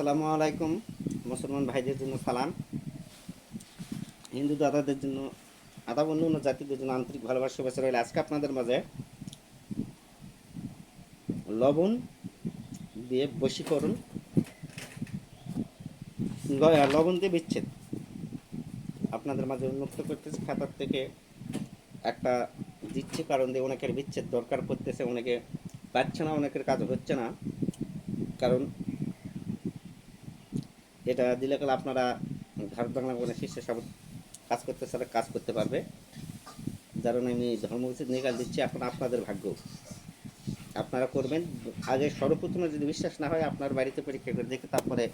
আসসালামু আলাইকুম, মুসলমান ভাইদের জন্য সালাম। হিন্দু দাদাদের জন্য, আদা অন্য অন্য জাতিদের জন্য আন্তরিক ভালোবাসা, শুভেচ্ছা রইল আজকে আপনাদের মাঝে। লবণ দিয়ে বশীকরণ লবণ দিয়ে বিচ্ছেদ। আপনাদের মাঝে উন্মুক্ত করতেছে, খাতার থেকে একটা দিচ্ছে কারণ দিয়ে অনেকের বিচ্ছেদ দরকার পড়তেছে, অনেকে পাচ্ছে না, অনেকের কাজ হচ্ছে না। কারণ এটা দিলে গেলে আপনারা ভারত বাংলা কোনো শীর্ষে সব কাজ করতে সারা কাজ করতে পারবে যার আমি ধর্মবিচ্ছেদ নিকাল দিচ্ছি এখন আপনাদের ভাগ্য আপনারা করবেন আগে সর্বপ্রথমে যদি বিশ্বাস না হয় আপনার বাড়িতে পরীক্ষা করে দেখে তারপরে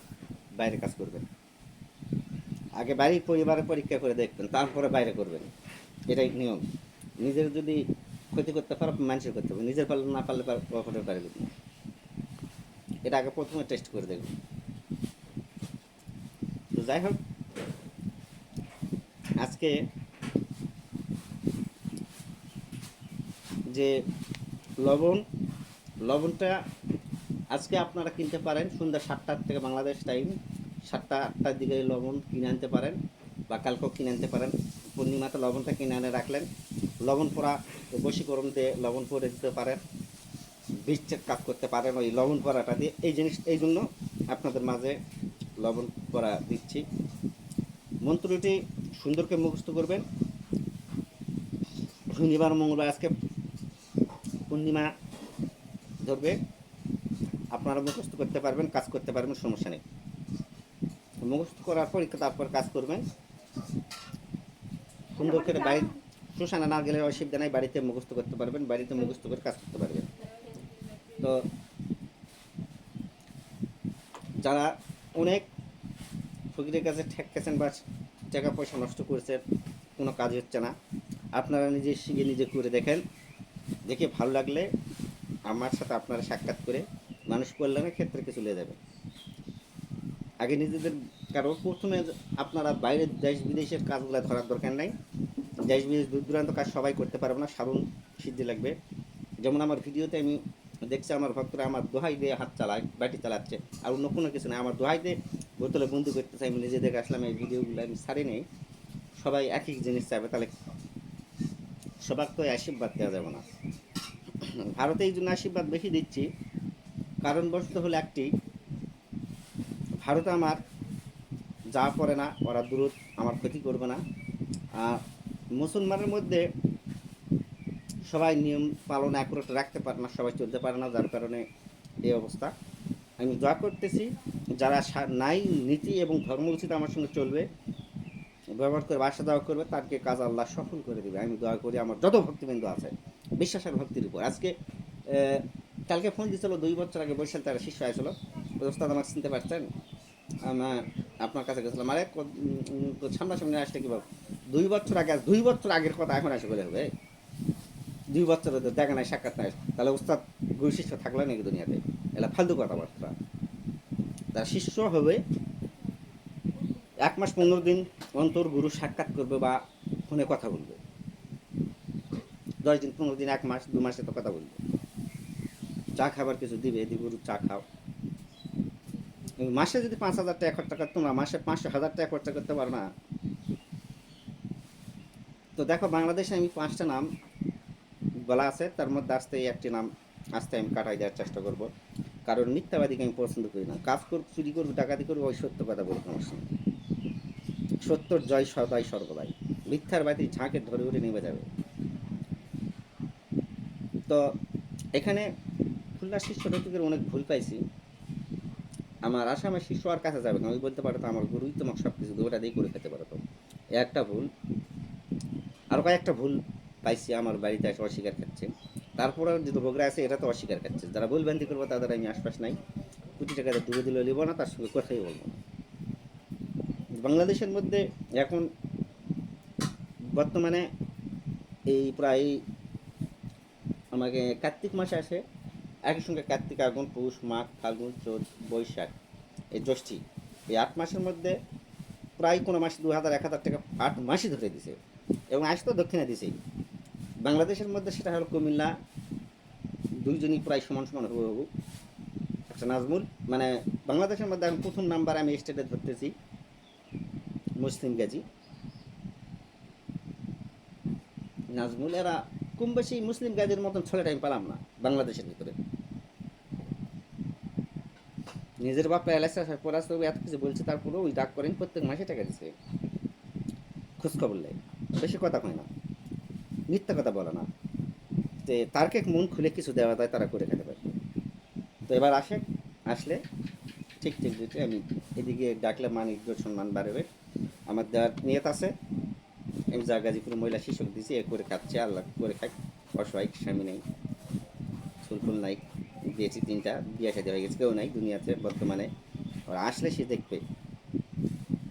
বাইরে কাজ করবেন আগে বাড়ির পরিবারে পরীক্ষা করে দেখবেন তারপরে বাইরে করবেন এটাই নিয়ম নিজের যদি ক্ষতি করতে পারো মানুষের করতে হবে নিজের পারলে না পারলে অপরের পারে না এটা আগে প্রথমে টেস্ট করে দেখবেন যাই হোক, আজকে যে লবণ, লবণটা আজকে আপনারা কিনতে পারেন, সন্ধ্যা সাতটার থেকে বাংলাদেশ টাইম সাতটা, আটটার দিকে লবণ কিনে আনতে পারেন বা কালকেও কিনে আনতে পারেন। পূর্ণিমাতে লবণটা কিনে আনে রাখলেন। লবণ পোড়া বশীকরণ দিয়ে লবণ পরে দিতে পারেন বীজের কাজ করতে পারেন, ওই লবণ পোড়াটা দিয়ে। এই জিনিস, এই জন্য আপনাদের মাঝে লবণ করা দিচ্ছি। মন্ত্রটি সুন্দরকে মুখস্থ করবেন। শনিবার মঙ্গলবার আজকে পূর্ণিমা ধরবে। আপনারা মুখস্থ করতে পারবেন কাজ করতে পারবেন সমস্যা নেই। মুখস্থ করার পর তারপর কাজ করবেন। সুন্দর করে বাড়ি শ্মশানে না গেলে অসুবিধা নাই বাড়িতে মুখস্থ করতে পারবেন বাড়িতে মুখস্থ করে কাজ করতে পারবেন। তো যারা অনেক ফকিরের কাছে ঠেকেছেন বা টাকা পয়সা নষ্ট করেছেন, কোনো কাজ হচ্ছে না। আপনারা নিজে শিখে নিজে করে দেখেন। দেখে ভালো লাগলে আমার সাথে আপনারা সাক্ষাৎ করে মানুষ কল্যাণের ক্ষেত্রে কিছু চলে যাবে আগে নিজেদের কারণ, প্রথমে আপনারা বাইরের দেশ বিদেশের কাজগুলো ধরার দরকার নাই। দেশ বিদেশ দূর দূরান্ত কাজ সবাই করতে পারবে না, সারুন সিদ্ধি লাগবে। যেমন আমার ভিডিওতে আমি দেখছি, আমার ভক্তরা আমার দোহাই দিয়ে হাত চালায়, বাটি চালাচ্ছে, আর অন্য কোনো কিছু নেই। আমার দোহাই দিয়ে বোতলে বন্দি করতেছে আমি নিজে দেখে আসলাম, এই ভিডিওগুলো আমি ছাড়ি নেই। সবাই একই জিনিস চাইবে, তাহলে সবার তো আশীর্বাদ দেওয়া যাবে না। ভারতে এই জন্য আশীর্বাদ বেশি দিচ্ছি, কারণবশত হলো একটি, ভারতে আমার যা পড়ে না, ওরা দূরত আমার ক্ষতি করবে না। আর মুসলমানের মধ্যে সবাই নিয়ম পালন অ্যাকুরেট রাখতে পারে না, সবাই চলতে পারে না, যার কারণে এই অবস্থা। আমি দোয়া করতেছি যারা নাই, নীতি এবং ধর্ম উচিত আমার সঙ্গে চলবে, ব্যবহার করে বাসা দেওয়া করবে তাকে কাজ আল্লাহ সফল করে দেবে। আমি দোয়া করি আমার যত ভক্তিবৃন্দ আছে, বিশ্বাস আর ভক্তির উপর। আজকে কালকে ফোন দিয়েছিল, দুই বছর আগে বৈশাল তারা শিষ্য আসলো ওস্তাদ, আমাকে চিনতে পারছেন? আমার, আপনার কাছে গেছিলাম। আরে সামনাসামনি আসলে কি বলব দুই বছর আগে, দুই বছর আগের কথা এখন আসে বলে হবে। দুই বছর দেখা নাই, সাক্ষাৎ নাই। তাহলে ওস্তাদ গুরু শিষ্য থাকলে নাকি দুনিয়াতে? এলা ফালতু কথাবার্তা। তার শিষ্য হবে। এক মাস পনেরো দিন অন্তর গুরু সাক্ষাৎ করবে বা ফোনে কথা বলবে। দশ দিন, পনেরো দিন, এক মাস, দু মাসে তো কথা বলবে। চা খাবার কিছু দিবে দি গুরু চা খাও। মাসে যদি পাঁচ হাজার টাকা খরচা করতো না মাসে পাঁচশো হাজার টাকা খরচা করতে পারো না। তো দেখো, বাংলাদেশে আমি পাঁচটা নাম বলা আছে। তার মধ্যে আসতে একটি নাম আসতে আমি কাটাই দেওয়ার চেষ্টা করব। কারণ মিথ্যাবাদীকে আমি পছন্দ করি না। কাজ করব চুরি করব, ডাকাতি করব ওই সত্য কথা বলব আমার সঙ্গে। সত্যর জয় সদাই সর্বদাই মিথ্যার বাতি ঝাঁকে ধরে উঠে নেমে যাবে। তো এখানে খুলনা শিষ্য রফিকের অনেক ভুল পাইছি। আমার আসামের শিষ্য আর কাছে যাবে না। ওই বলতে পারতো আমার গুরুই তোমাকে সব কিছু ওটা দিয়ে করে খেতে পারতো একটা ভুল, আর কয়েকটা ভুল পাইছি আমার বাড়িতে এসে অস্বীকার তারপরে যে রোগরা আছে এটা তো অস্বীকার করছে। যারা ভুলভ্রান্তি করব, তাদের আমি আশপাশ নাই। কোটি টাকা দূরে দিলে নিব না, তার সঙ্গে কথাই বলব না। বাংলাদেশের মধ্যে এখন বর্তমানে এই প্রায় আমাকে কার্তিক মাসে আসে। একই সঙ্গে কার্তিক, আগুন, পৌষ, মাঘ ফাল্গুন চোদ্দ বৈশাখ, এই জ্যৈষ্ঠী, এই আট মাসের মধ্যে প্রায় কোনো মাসে দু হাজার, এক হাজার টাকা আট মাসই ধরে দিছে। এবং আজ তো দক্ষিণে দিছেই। বাংলাদেশের মধ্যে সেটা হলো কুমিল্লা, দুইজনই প্রায় সমান সমান হবু হবু আচ্ছা নাজমুল মানে বাংলাদেশের মধ্যে আমি প্রথম নাম্বার আমি স্টেটে ধরতেছি, মুসলিম গাজী। নাজমুল, এরা কম বেশি মুসলিম গাজীর মতন ছেলেটা আমি পেলাম না, বাংলাদেশের ভিতরে। নিজের বাপ এলাকা এত কিছু বলছে, তারপরেও ওই ডাক করেন, প্রত্যেক মাসে টাকা দিচ্ছে খোঁজ খবর নেই বেশি কথা কয় না। মিথ্যা কথা বলে না। যে তারকে মন খুলে কিছু দেওয়া যায়, তারা করে খেতে পারবে তো এবার আসে, আসলে ঠিক ঠিক দিতে আমি এদিকে ডাকলে মান, ইজ্জত, সম্মান বাড়বে। আমার দেওয়ার নিয়ত আছে। আমি যা গাজীপুর মহিলা শিশক দিছি, এ করে খাচ্ছে, আল্লাহ করে খাই অসহায়, স্বামী নেই। ফুলফুল নাই। দিয়েছি তিনটা, বিয়ে সাথে হয়ে গেছে, কেউ নাই দুনিয়াতে বর্তমানে। আর আসলে সে দেখবে।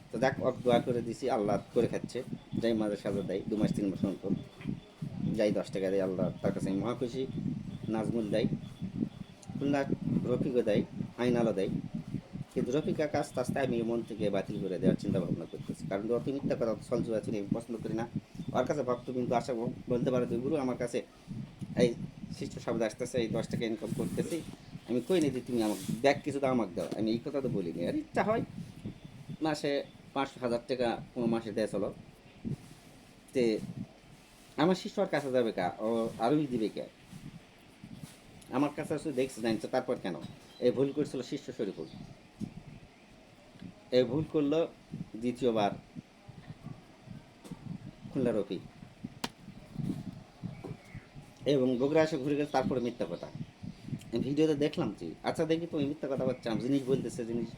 তো দেখ দোয়া করে দিছি, আল্লাহ করে খাচ্ছে। যাই মাঝে সাজা দেয়, দু মাস, তিন মাস অন্তর। যাই, দশ টাকা দেয় আল্লাহ তার কাছে আমি মহা খুশি। নাজমুল দেয় খুলনা রফিকও দেয় আইনালও দেয়। কিন্তু রফিকা কাজ আস্তে আমি মন থেকে বাতিল করে দেওয়ার চিন্তা ভাবনা করতেছি। কারণ অতি মিথ্যা কথা সলজু আছে আমি পছন্দ করি না। ওর কাছে ভক্ত কিন্তু আশা বলতে পারে তুই গুরু, আমার কাছে এই শিষ্য শব্দ আসতেছে, এই দশ টাকা ইনকাম করতেছি। আমি কই নি যে তুমি আমাকে ব্যাগ কিছু তো আমাকে দাও। আমি এই কথা তো বলিনি। আর ইচ্ছা হয়, মাসে পাঁচশো হাজার টাকা কোনো মাসে দেয় চলো। তে আমার শিষ্য আর কাছে যাবে কা? ও আরোই দিবে কে? আমার কাছে আসলে দেখছি জানছে তারপর কেন? এই ভুল করছিল শিষ্য শরীফুল। এই ভুল করল দ্বিতীয়বার খুলনা রফি এবং বগুড়া এসে ঘুরে গেছে, তারপরে মিথ্যা কথা। ভিডিওতে দেখলাম যে আচ্ছা দেখি তুমি মিথ্যা কথা বলছো জিনিস বলতেছে, জিনিস,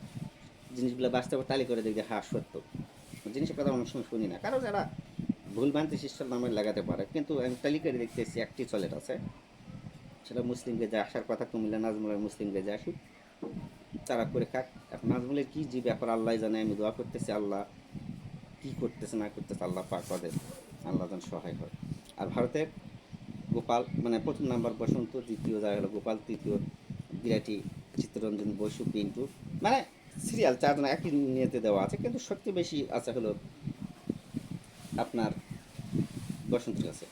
জিনিসগুলো বাস্তবে তালি করে দেখি হ্যাঁ সত্য। জিনিসের কথা অনেক সময় শুনি না। কারণ যারা ভুল ভ্রান্তি শিষ্যর নামে লাগাতে পারে। কিন্তু আমি তালি করে দেখতেছি একটি চলেট আছে। সেটা মুসলিমকে যে আসার কথা, কুমিল্লা নাজমুলের মুসলিমকে যে আসুক তারা করে খাক। এখন নাজমুলের কী যে ব্যাপার, আল্লাহ জানে, আমি দোয়া করতেছি, আল্লাহ কী করতেছে, না করতেছে, আল্লাহ পাক ওদের, আল্লাহ যেন সহায় হয়। আর ভারতের গোপাল মানে প্রথম নাম্বার বসন্ত, দ্বিতীয় জায়গা হলো গোপাল, তৃতীয় বিরাটি চিত্তরঞ্জন বসু, পিন্টু। মানে সিরিয়াল চারজন একই নিয়েতে দেওয়া আছে, কিন্তু সবচেয়ে বেশি আছে হলো আপনার বসন্ত গাছে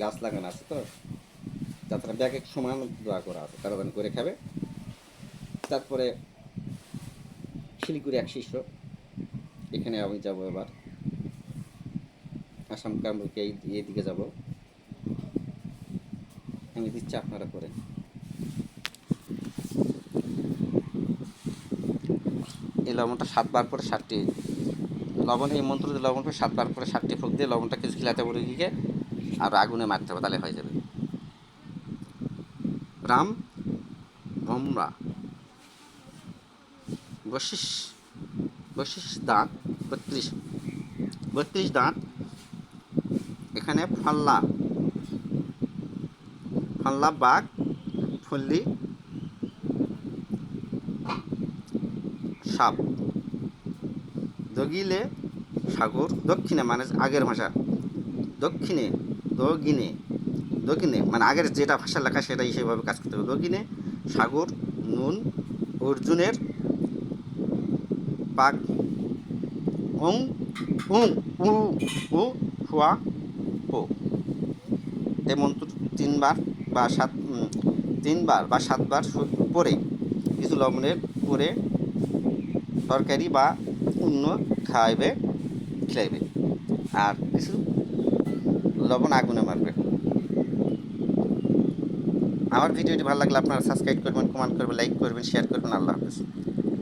গাছ লাগানো আছে তো। যাত্রা ব্যাগ এক সমান দোয়া করা আছে, তারা করে খাবে। তারপরে শিলিগুড়ি এক শিষ্য, এখানে আমি যাব এবার। আসাম কামরুকে এই এদিকে যাব। আমি দিচ্ছি আপনারা করে এই লবণটা সাতবার করে সাতটি। লবণ, এই মন্ত্র দিয়ে লবণ করে সাতবার করে সাতটি ফুক দিয়ে লবণটা কিছু খিলাতে পড়ে গিয়ে আর আগুনে মারতে হবে, তাহলে হয়ে যাবে। রাম ভমরা বশিস বশিস দাঁত বত্রিশ। বত্রিশ দাঁত, এখানে ফাল্লা। ফাল্লা বাঘ, ফুল্লি, সাপ। দগিলে সাগর, দক্ষিণে মানে আগের ভাষা। দক্ষিণে দগিনে দক্ষিণে মানে আগের যেটা ভাষা লেখা সেটা সেভাবে কাজ করতে হবে। দক্ষিণে সাগর, নুন, অর্জুনের পাক ওং উং, উ উ, হুয়া ও এই মন্ত্র তিনবার বা সাত তিনবার বা সাতবার পরে কিছু লবণের পরে তরকারি বা অন্য খাওয়াইবে খেলাইবে। আর কিছু লবণ আগুনে মারবে। আমার ভিডিওটি ভালো লাগলে আপনারা সাবস্ক্রাইব করবেন কমেন্ট করবেন লাইক করবেন শেয়ার করবেন। আল্লাহ হাফেজ।